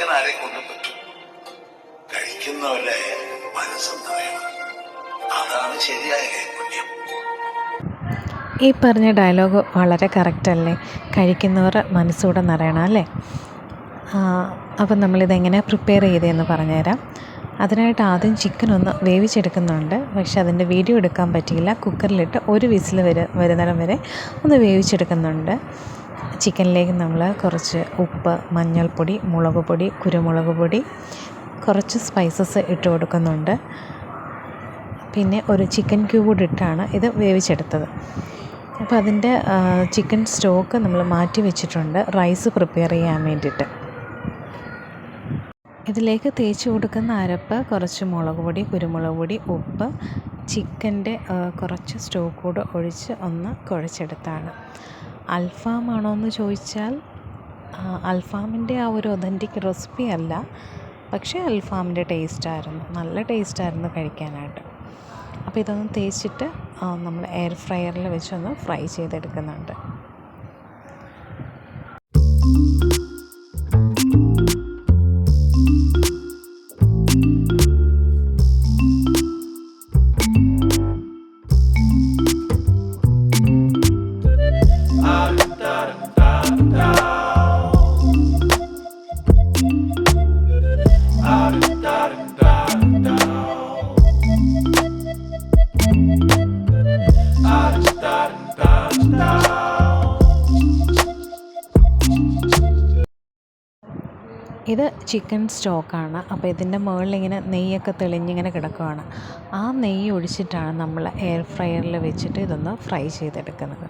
കഴിക്കാൻ ആരെ കൊണ്ടും പറ്റും. കഴിക്കുന്നവരുടെ മനസ്സും അതാണ് ശരിയായ കൈപുണ്യം ഈ പറഞ്ഞ ഡയലോഗ് വളരെ കറക്റ്റല്ലേ കഴിക്കുന്നവർ മനസ്സൂടെ നിറയണം അല്ലേ? അപ്പം നമ്മളിതെങ്ങനെ പ്രിപ്പയർ ചെയ്തതെന്ന് പറഞ്ഞുതരാം. അതിനായിട്ട് ആദ്യം ചിക്കൻ ഒന്ന് വേവിച്ചെടുക്കുന്നുണ്ട്. പക്ഷേ അതിന്റെ വീഡിയോ എടുക്കാൻ പറ്റിയില്ല. കുക്കറിലിട്ട് ഒരു വിസിൽ വരെ വരുന്നിടം വരെ ഒന്ന് വേവിച്ചെടുക്കുന്നുണ്ട്. ചിക്കനിലേക്ക് നമ്മൾ കുറച്ച് ഉപ്പ് മഞ്ഞൾപ്പൊടി മുളക് പൊടി കുരുമുളക് പൊടി കുറച്ച് സ്പൈസസ് ഇട്ട് കൊടുക്കുന്നുണ്ട്. പിന്നെ ഒരു ചിക്കൻ ക്യൂബ് ഇട്ടാണ് ഇത് വേവിച്ചെടുത്തത്. അപ്പോൾ അതിന്റെ ചിക്കൻ സ്റ്റോക്ക് നമ്മൾ മാറ്റി വെച്ചിട്ടുണ്ട്. റൈസ് പ്രിപ്പയർ ചെയ്യാൻ വേണ്ടിയിട്ട്. ഇതിലേക്ക് തേച്ച് കൊടുക്കുന്ന അരപ്പ് കുറച്ച് മുളക് പൊടി കുരുമുളക് പൊടി ഉപ്പ് ചിക്കന്റെ കുറച്ച് സ്റ്റോക്ക് കൂടെ ഒഴിച്ച് ഒന്ന് കുഴച്ചെടുത്താണ്. അൽഫാം ആണോ എന്ന് ചോദിച്ചാൽ അൽഫാമിന്റെ ആ ഒരു ഒതന്റിക് റെസിപ്പി അല്ല പക്ഷേ അൽഫാമിന്റെ ടേസ്റ്റായിരുന്നു നല്ല ടേസ്റ്റായിരുന്നു കഴിക്കാനായിട്ട്. അപ്പോൾ ഇതൊന്ന് തേച്ചിട്ട് നമ്മൾ എയർ ഫ്രയറിൽ വെച്ചൊന്ന് ഫ്രൈ ചെയ്തെടുക്കുന്നുണ്ട്. ഇത് ചിക്കൻ സ്റ്റോക്കാണ്. അപ്പോൾ ഇതിന്റെ മുകളിൽ ഇങ്ങനെ നെയ്യൊക്കെ തെളിഞ്ഞിങ്ങനെ കിടക്കുകയാണ് ആ നെയ്യ് ഒഴിച്ചിട്ടാണ് നമ്മൾ എയർ ഫ്രയറിൽ വെച്ചിട്ട് ഇതൊന്ന് ഫ്രൈ ചെയ്തെടുക്കുന്നത്.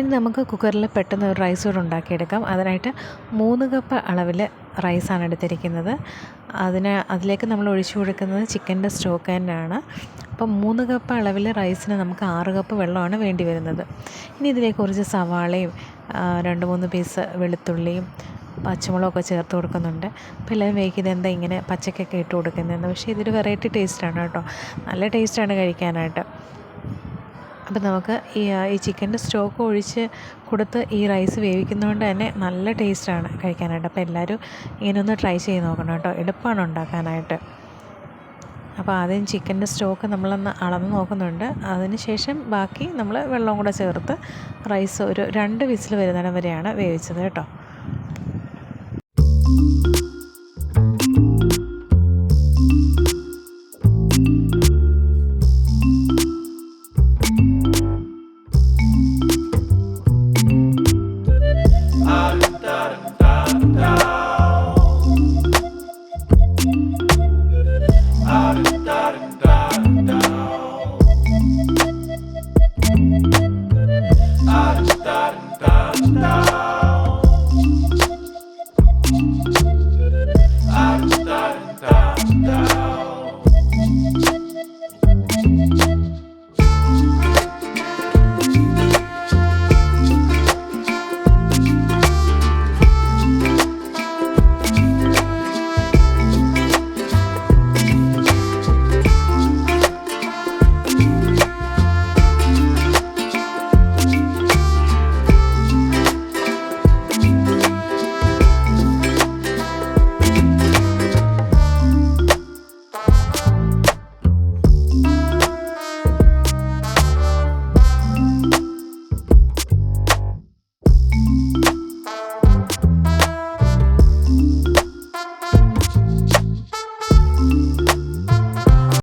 ഇനി നമുക്ക് കുക്കറിൽ പെട്ടെന്ന് ഒരു റൈസ് കൂടെ ഉണ്ടാക്കിയെടുക്കാം. അതിനായിട്ട് മൂന്ന് കപ്പ് അളവിൽ റൈസാണ് എടുത്തിരിക്കുന്നത്. അതിന് അതിലേക്ക് നമ്മൾ ഒഴിച്ചു കൊടുക്കുന്നത് ചിക്കന്റെ സ്റ്റോക്ക് തന്നെയാണ് അപ്പം മൂന്ന് കപ്പ് അളവിൽ റൈസിന് നമുക്ക് ആറ് കപ്പ് വെള്ളമാണ് വേണ്ടി വരുന്നത്. ഇനി ഇതിലേക്ക് കുറച്ച് സവാളയും രണ്ട് മൂന്ന് പീസ് വെളുത്തുള്ളിയും പച്ചമുളകൊക്കെ ചേർത്ത് കൊടുക്കുന്നുണ്ട്. അപ്പോൾ എല്ലാവരും വേഗം എന്താ ഇങ്ങനെ പച്ചക്കൊക്കെ ഇട്ട് കൊടുക്കുന്നതെന്ന്. പക്ഷേ ഇതൊരു വെറൈറ്റി ടേസ്റ്റാണ് കേട്ടോ. നല്ല ടേസ്റ്റാണ് കഴിക്കാനായിട്ട്. അപ്പം നമുക്ക് ഈ ഈ ചിക്കന്റെ സ്റ്റോക്ക് ഒഴിച്ച് കൊടുത്ത് ഈ റൈസ് വേവിക്കുന്നതുകൊണ്ട് തന്നെ നല്ല ടേസ്റ്റാണ് കഴിക്കാനായിട്ട്. അപ്പോൾ എല്ലാവരും ഇങ്ങനെ ഒന്ന് ട്രൈ ചെയ്ത് നോക്കണം കേട്ടോ. എളുപ്പമാണ് ഉണ്ടാക്കാനായിട്ട്. അപ്പോൾ ആദ്യം ചിക്കന്റെ സ്റ്റോക്ക് നമ്മളൊന്ന് അളന്ന് നോക്കുന്നുണ്ട്. അതിന് ശേഷം ബാക്കി നമ്മൾ വെള്ളം കൂടെ ചേർത്ത് റൈസ് ഒരു രണ്ട് വിസിൽ വരുന്നിടം വരെയാണ് വേവിച്ചത് കേട്ടോ.